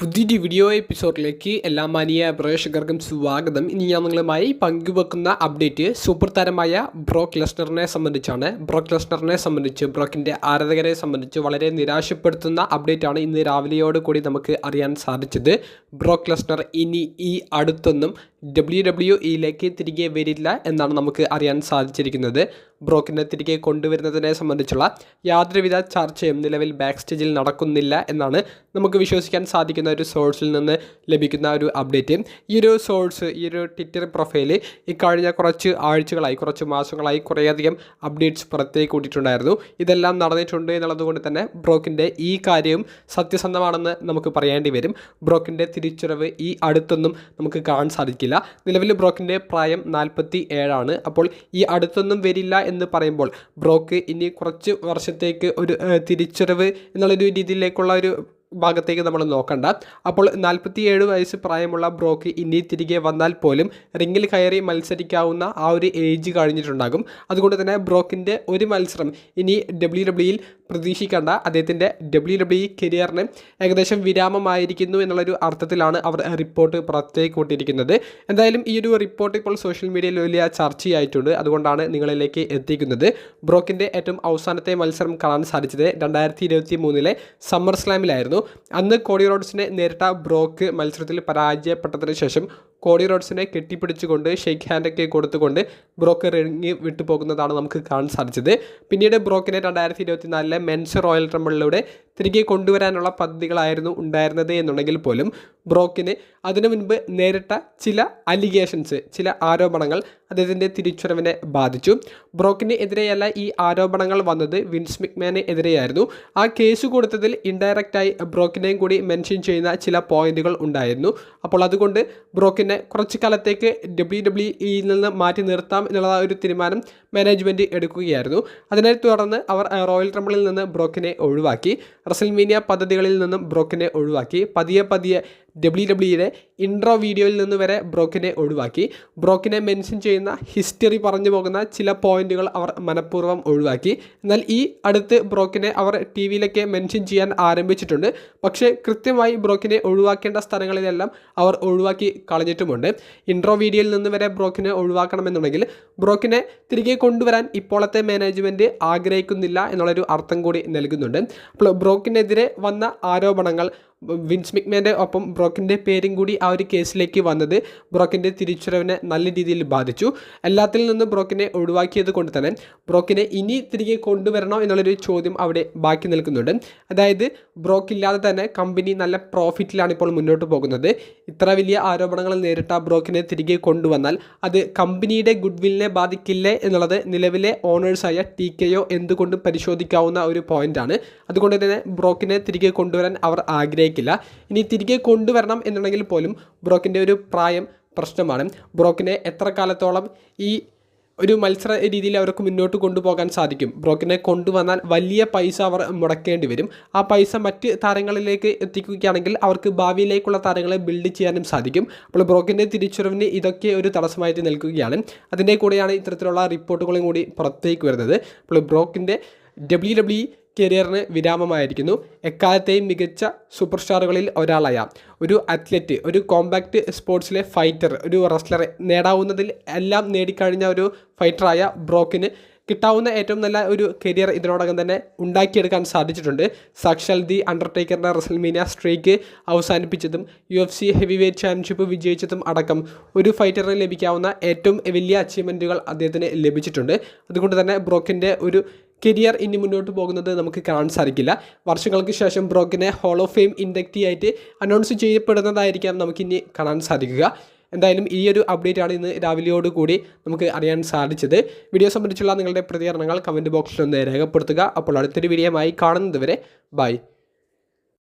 പുതിയൊരു വീഡിയോ എപ്പിസോഡിലേക്ക് എല്ലാ മാനിയ പ്രേക്ഷകർക്കും സ്വാഗതം. ഇനി ഞാൻ നിങ്ങളുമായി പങ്കുവെക്കുന്ന അപ്ഡേറ്റ് സൂപ്പർ താരമായ ബ്രോക്ക് ലെസ്നറിനെ സംബന്ധിച്ചാണ്. ബ്രോക്ക് ലെസ്നറിനെ സംബന്ധിച്ച് ബ്രോക്കിന്റെ ആരാധകരെ സംബന്ധിച്ച് വളരെ നിരാശപ്പെടുത്തുന്ന അപ്ഡേറ്റാണ് ഇന്ന് രാവിലെയോട് കൂടി നമുക്ക് അറിയാൻ സാധിച്ചത്. ബ്രോക്ക് ലെസ്നർ ഇനി ഈ അടുത്തൊന്നും ഡബ്ല്യു ഡബ്ല്യു ഇയിലേക്ക് തിരികെ വരില്ല എന്നാണ് നമുക്ക് അറിയാൻ സാധിച്ചിരിക്കുന്നത്. ബ്രോക്കിനെ തിരികെ കൊണ്ടുവരുന്നതിനെ സംബന്ധിച്ചുള്ള യാതൊരുവിധ ചർച്ചയും നിലവിൽ ബാക്ക് സ്റ്റേജിൽ നടക്കുന്നില്ല എന്നാണ് നമുക്ക് വിശ്വസിക്കാൻ സാധിക്കുന്ന ഒരു സോഴ്സിൽ നിന്ന് ലഭിക്കുന്ന ഒരു അപ്ഡേറ്റ് ഈ ഒരു സോഴ്സ് ഈ ഒരു ട്വിറ്റർ പ്രൊഫൈൽ ഇക്കഴിഞ്ഞ കുറച്ച് ആഴ്ചകളായി കുറച്ച് മാസങ്ങളായി കുറേയധികം അപ്ഡേറ്റ്സ് പുറത്തേക്ക് കൂട്ടിയിട്ടുണ്ടായിരുന്നു. ഇതെല്ലാം നടന്നിട്ടുണ്ട് എന്നുള്ളതുകൊണ്ട് തന്നെ ബ്രോക്കിന്റെ ഈ കാര്യവും സത്യസന്ധമാണെന്ന് നമുക്ക് പറയേണ്ടി വരും. ബ്രോക്കിന്റെ തിരിച്ചറിവ് ഈ അടുത്തൊന്നും നമുക്ക് കാണാൻ സാധിക്കില്ല. നിലവിൽ ബ്രോക്കിന്റെ പ്രായം നാൽപ്പത്തി ഏഴാണ് അപ്പോൾ ഈ അടുത്തൊന്നും വരില്ല എന്ന് പറയുമ്പോൾ ബ്രോക്ക് ഇനി കുറച്ച് വർഷത്തേക്ക് ഒരു തിരിച്ചറിവ് എന്നുള്ളൊരു രീതിയിലേക്കുള്ള ഒരു ഭാഗത്തേക്ക് നമ്മൾ നോക്കണ്ട. അപ്പോൾ നാൽപ്പത്തി ഏഴ് വയസ്സ് പ്രായമുള്ള ബ്രോക്ക് ഇനി തിരികെ വന്നാൽ പോലും റിങ്ങിൽ കയറി മത്സരിക്കാവുന്ന ആ ഒരു ഏജ് കഴിഞ്ഞിട്ടുണ്ടാകും. അതുകൊണ്ട് തന്നെ ബ്രോക്കിന്റെ ഒരു മത്സരം ഇനി ഡബ്ല്യു ഡബ്ല്യുയിൽ പ്രതീക്ഷിക്കേണ്ട. അദ്ദേഹത്തിന്റെ ഡബ്ല്യു ഡബ്ല്യു കരിയറിന് ഏകദേശം വിരാമമായിരിക്കുന്നു എന്നുള്ളൊരു അർത്ഥത്തിലാണ് അവർ റിപ്പോർട്ട് പുറത്തേക്ക് കൊണ്ടിരിക്കുന്നത്. എന്തായാലും ഈ ഒരു റിപ്പോർട്ട് ഇപ്പോൾ സോഷ്യൽ മീഡിയയിൽ വലിയ ചർച്ചയായിട്ടുണ്ട്. അതുകൊണ്ടാണ് നിങ്ങളിലേക്ക് എത്തിക്കുന്നത്. ബ്രോക്കിന്റെ ഏറ്റവും അവസാനത്തെ മത്സരം കാണാൻ സാധിച്ചത് രണ്ടായിരത്തി ഇരുപത്തി മൂന്നിലെ സമ്മർ സ്ലാമിലായിരുന്നു. അന്ന് കോടി റോഡ്സിനെ നേരിട്ട ബ്രോക്ക് മത്സരത്തിൽ പരാജയപ്പെട്ടതിന് ശേഷം കോടി റോഡ്സിനെ കെട്ടിപ്പിടിച്ചുകൊണ്ട് ഷെയ്ക്ക് ഹാൻഡൊക്കെ കൊടുത്തുകൊണ്ട് ബ്രോക്കർ ഇറങ്ങി വിട്ടു പോകുന്നതാണ് നമുക്ക് കാണാൻ സാധിച്ചത്. പിന്നീട് ബ്രോക്കിനെ രണ്ടായിരത്തി ഇരുപത്തിനാലിലെ മെൻസ് റോയൽ ട്രംബിളിലൂടെ തിരികെ കൊണ്ടുവരാനുള്ള പദ്ധതികളായിരുന്നു ഉണ്ടായിരുന്നത് എന്നുണ്ടെങ്കിൽ പോലും ബ്രോക്കിന് അതിനു മുൻപ് നേരിട്ട ചില അലിഗേഷൻസ് ചില ആരോപണങ്ങൾ അദ്ദേഹത്തിന്റെ തിരിച്ചുവരവിനെ ബാധിച്ചു. ബ്രോക്കിന് എതിരെയല്ല ഈ ആരോപണങ്ങൾ വന്നത് വിൻസ് മിക്മാന് എതിരെയായിരുന്നു. ആ കേസ് കൊടുത്തതിൽ ഇൻഡയറക്റ്റായി ബ്രോക്കിനെയും കൂടി മെൻഷൻ ചെയ്യുന്ന ചില പോയിന്റുകൾ ഉണ്ടായിരുന്നു. അപ്പോൾ അതുകൊണ്ട് ബ്രോക്കിനെ കുറച്ച് കാലത്തേക്ക് ഡബ്ല്യു ഡബ്ല്യു ഇയിൽ നിന്ന് മാറ്റി നിർത്താം എന്നുള്ള ഒരു തീരുമാനം മാനേജ്മെന്റ് എടുക്കുകയായിരുന്നു. അതിനെ തുടർന്ന് അവർ റോയൽ ട്രംബിളിൽ നിന്ന് ബ്രോക്കിനെ ഒഴിവാക്കി. റസൽമീനിയ പദ്ധതികളിൽ നിന്നും ബ്രോക്കിനെ ഒഴിവാക്കി. പതിയെ പതിയെ ഡബ്ല്യു ഡബ്ല്യുയുടെ ഇൻട്രോ വീഡിയോയിൽ നിന്ന് വരെ ബ്രോക്കിനെ ഒഴിവാക്കി. ബ്രോക്കിനെ മെൻഷൻ ചെയ്യുന്ന ഹിസ്റ്ററി പറഞ്ഞു പോകുന്ന ചില പോയിന്റുകൾ അവർ മനഃപൂർവം ഒഴിവാക്കി. എന്നാൽ ഈ അടുത്ത് ബ്രോക്കിനെ അവർ ടി വിയിലൊക്കെ മെൻഷൻ ചെയ്യാൻ ആരംഭിച്ചിട്ടുണ്ട്. പക്ഷേ കൃത്യമായി ബ്രോക്കിനെ ഒഴിവാക്കേണ്ട സ്ഥലങ്ങളിലെല്ലാം അവർ ഒഴിവാക്കി കളഞ്ഞിട്ടുമുണ്ട് ഇൻട്രോ വീഡിയോയിൽ നിന്ന് വരെ ബ്രോക്കിനെ ഒഴിവാക്കണമെന്നുണ്ടെങ്കിൽ ബ്രോക്കിനെ തിരികെ കൊണ്ടുവരാൻ ഇപ്പോഴത്തെ മാനേജ്മെന്റ് ആഗ്രഹിക്കുന്നില്ല എന്നുള്ളൊരു അർത്ഥം കൂടി നൽകുന്നുണ്ട്. അപ്പോൾ ബ്രോക്കിനെതിരെ വന്ന ആരോപണങ്ങൾ വിൻസ് മിക്മേന്റെ ഒപ്പം ബ്രോക്കിന്റെ പേരും കൂടി ആ ഒരു കേസിലേക്ക് വന്നത് ബ്രോക്കിന്റെ തിരിച്ചുവരവിനെ നല്ല രീതിയിൽ ബാധിച്ചു. എല്ലാത്തിൽ നിന്ന് ബ്രോക്കിനെ ഒഴിവാക്കിയത് കൊണ്ട് തന്നെ ബ്രോക്കിനെ ഇനി തിരികെ കൊണ്ടുവരണോ എന്നുള്ളൊരു ചോദ്യം അവിടെ ബാക്കി നിൽക്കുന്നുണ്ട്. അതായത് ബ്രോക്ക് ഇല്ലാതെ തന്നെ കമ്പനി നല്ല പ്രോഫിറ്റിലാണ് ഇപ്പോൾ മുന്നോട്ട് പോകുന്നത്. ഇത്ര വലിയ ആരോപണങ്ങൾ നേരിട്ട ബ്രോക്കിനെ തിരികെ കൊണ്ടുവന്നാൽ അത് കമ്പനിയുടെ ഗുഡ് വില്ലിനെ ബാധിക്കില്ലേ എന്നുള്ളത് നിലവിലെ ഓണേഴ്സായ ടി കെ ഒ എന്തുകൊണ്ട് പരിശോധിക്കാവുന്ന ഒരു പോയിന്റാണ്. അതുകൊണ്ട് തന്നെ ബ്രോക്കിനെ തിരികെ കൊണ്ടുവരാൻ അവർ ആഗ്രഹിക്കില്ല. ഇനി തിരികെ കൊണ്ടുവരണം എന്നുണ്ടെങ്കിൽ പോലും ബ്രോക്കിന്റെ ഒരു പ്രായം പ്രശ്നമാണ്. ബ്രോക്കിനെ എത്ര കാലത്തോളം ഈ ഒരു മത്സര രീതിയിൽ അവർക്ക് മുന്നോട്ട് കൊണ്ടുപോകാൻ സാധിക്കും? ബ്രോക്കിനെ കൊണ്ടുവന്നാൽ വലിയ പൈസ അവർ മുടക്കേണ്ടി വരും. ആ പൈസ മറ്റ് താരങ്ങളിലേക്ക് എത്തിക്കുകയാണെങ്കിൽ അവർക്ക് ഭാവിയിലേക്കുള്ള താരങ്ങളെ ബിൽഡ് ചെയ്യാനും സാധിക്കും. അപ്പോൾ ബ്രോക്കിന്റെ തിരിച്ചുറിവിന് ഇതൊക്കെ ഒരു തടസ്സമായിട്ട് നിൽക്കുകയാണ്. അതിന്റെ കൂടെയാണ് ഇത്തരത്തിലുള്ള റിപ്പോർട്ടുകളും കൂടി പുറത്തേക്ക് വരുന്നത്. അപ്പോൾ ബ്രോക്കിന്റെ ഡബ്ല്യു ഡബ്ല്യു കരിയറിന് വിരാമമായിരിക്കുന്നു. എക്കാലത്തെയും മികച്ച സൂപ്പർ സ്റ്റാറുകളിൽ ഒരാളായ ഒരു അത്ലറ്റ് ഒരു കോമ്പാക്റ്റ് സ്പോർട്സിലെ ഫൈറ്റർ ഒരു റെസ്ലർ നേടാവുന്നതിൽ എല്ലാം നേടിക്കഴിഞ്ഞ ഒരു ഫൈറ്ററായ ബ്രോക്കിന് കിട്ടാവുന്ന ഏറ്റവും നല്ല ഒരു കരിയർ ഇതിനോടകം തന്നെ ഉണ്ടാക്കിയെടുക്കാൻ സാധിച്ചിട്ടുണ്ട്. സാക്ഷാൽ ദി അണ്ടർടേക്കറിന്റെ WrestleMania streak അവസാനിപ്പിച്ചതും U F C heavyweight championship വിജയിച്ചതും അടക്കം ഒരു ഫൈറ്ററിന് ലഭിക്കാവുന്ന ഏറ്റവും വലിയ അച്ചീവ്മെന്റുകൾ അദ്ദേഹത്തിന് ലഭിച്ചിട്ടുണ്ട്. അതുകൊണ്ട് തന്നെ ബ്രോക്കിന്റെ ഒരു കരിയർ ഇനി മുന്നോട്ട് പോകുന്നത് നമുക്ക് കാണാൻ സാധിക്കില്ല. വർഷങ്ങൾക്ക് ശേഷം ബ്രോക്കിനെ ഹോൾ ഓഫ് ഫെയിം ഇൻഡക്റ്റി ആയിട്ട് അനൗൺസ് ചെയ്യപ്പെടുന്നതായിരിക്കാം നമുക്കിനി കാണാൻ സാധിക്കുക. എന്തായാലും ഈ ഒരു അപ്ഡേറ്റ് ആണ് ഇന്ന് രാവിലെയോട് കൂടി നമുക്ക് അറിയാൻ സാധിച്ചത്. വീഡിയോ സംബന്ധിച്ചുള്ള നിങ്ങളുടെ പ്രതികരണങ്ങൾ കമന്റ് ബോക്സിൽ ഒന്ന് രേഖപ്പെടുത്തുക. അപ്പോൾ അടുത്തൊരു വീഡിയോയുമായി കാണുന്നത് വരെ ബൈ